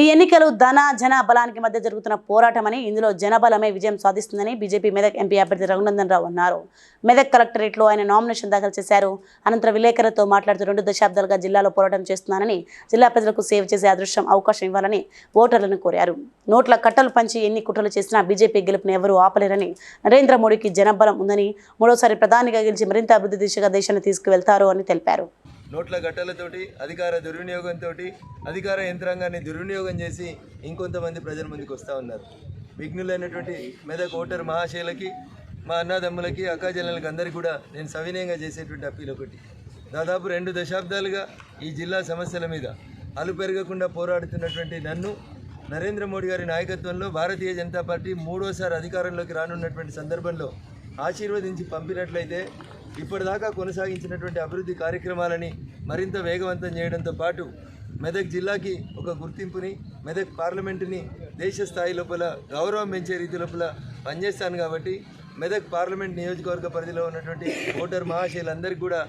ఈ ఎన్నికలు ధన జన బలానికి మధ్య జరుగుతున్న పోరాటమని ఇందులో జనబలమే విజయం సాధిస్తుందని బీజేపీ మెదక్ ఎంపీ అభ్యర్థి రఘునందన్ రావు అన్నారు. మెదక్ కలెక్టరేట్లో ఆయన నామినేషన్ దాఖలు చేశారు. అనంతరం విలేకరులతో మాట్లాడుతూ రెండు దశాబ్దాలుగా జిల్లాలో పోరాటం చేస్తున్నానని జిల్లా ప్రజలకు సేవ చేసే అదృష్టం అవకాశం ఇవ్వాలని ఓటర్లను కోరారు. నోట్ల కట్టలు పంచి ఎన్ని కుట్రలు చేసినా బీజేపీ గెలుపుని ఎవరూ ఆపలేరని నరేంద్ర మోడీకి జనబలం ఉందని మూడోసారి ప్రధానిగా గెలిచి మరింత అభివృద్ధి దిశగా దేశాన్ని తీసుకువెళ్తారు అని తెలిపారు. నోట్ల గట్టలతోటి అధికార దుర్వినియోగంతో అధికార యంత్రాంగాన్ని దుర్వినియోగం చేసి ఇంకొంతమంది ప్రజల ముందుకు వస్తూ ఉన్నారు. విఘ్నులైనటువంటి మెదక్ ఓటర్ మహాశైలకి మా అన్నదమ్ములకి అక్కాజల్లలకి అందరికీ కూడా నేను సవినయంగా చేసేటువంటి అప్పీల్ ఒకటి. దాదాపు రెండు దశాబ్దాలుగా ఈ జిల్లా సమస్యల మీద అలు పెరగకుండా పోరాడుతున్నటువంటి నన్ను నరేంద్ర మోడీ గారి నాయకత్వంలో భారతీయ జనతా పార్టీ మూడోసారి అధికారంలోకి రానున్నటువంటి సందర్భంలో ఆశీర్వదించి పంపినట్లయితే ఇప్పటిదాకా కొనసాగించినటువంటి అభివృద్ధి కార్యక్రమాలని మరింత వేగవంతం చేయడంతో పాటు మెదక్ జిల్లాకి ఒక గుర్తింపుని మెదక్ పార్లమెంటుని దేశ స్థాయి లోపల గౌరవం పెంచే రీతి లోపల పనిచేస్తాను కాబట్టి మెదక్ పార్లమెంట్ నియోజకవర్గ పరిధిలో ఉన్నటువంటి ఓటర్ మహాశయులందరికీ కూడా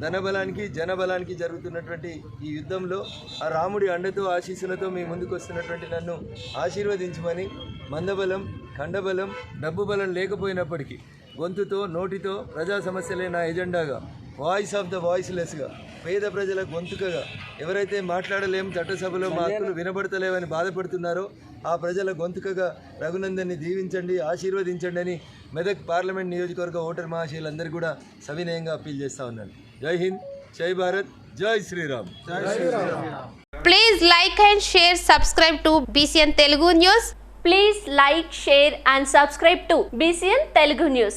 ధనబలానికి జనబలానికి జరుగుతున్నటువంటి ఈ యుద్ధంలో ఆ రాముడి అండతో ఆశీస్సులతో మీ ముందుకు వస్తున్నటువంటి నన్ను ఆశీర్వదించమని మందబలం ఖండబలం డబ్బు బలం లేకపోయినప్పటికీ గొంతుతో నోటితో ప్రజా సమస్యలే నా ఎజెండాగా వాయిస్ ఆఫ్ ద వాయిస్లెస్గా పేద ప్రజల గొంతుకగా ఎవరైతే మాట్లాడలేం చట్టసభలో మా హక్కులు వినబడతలేవని బాధపడుతున్నారో ఆ ప్రజల గొంతుకగా రఘునందన్ని దీవించండి ఆశీర్వదించండి అని మెదక్ పార్లమెంట్ నియోజకవర్గ ఓటర్ మహాశయులందరూ కూడా సవినయంగా అప్పీల్ చేస్తా ఉన్నాను జై హింద్ జై భారత్ జై Sriram Please like and share, subscribe to BCN Telugu News. Please like, share and subscribe to BCN Telugu News.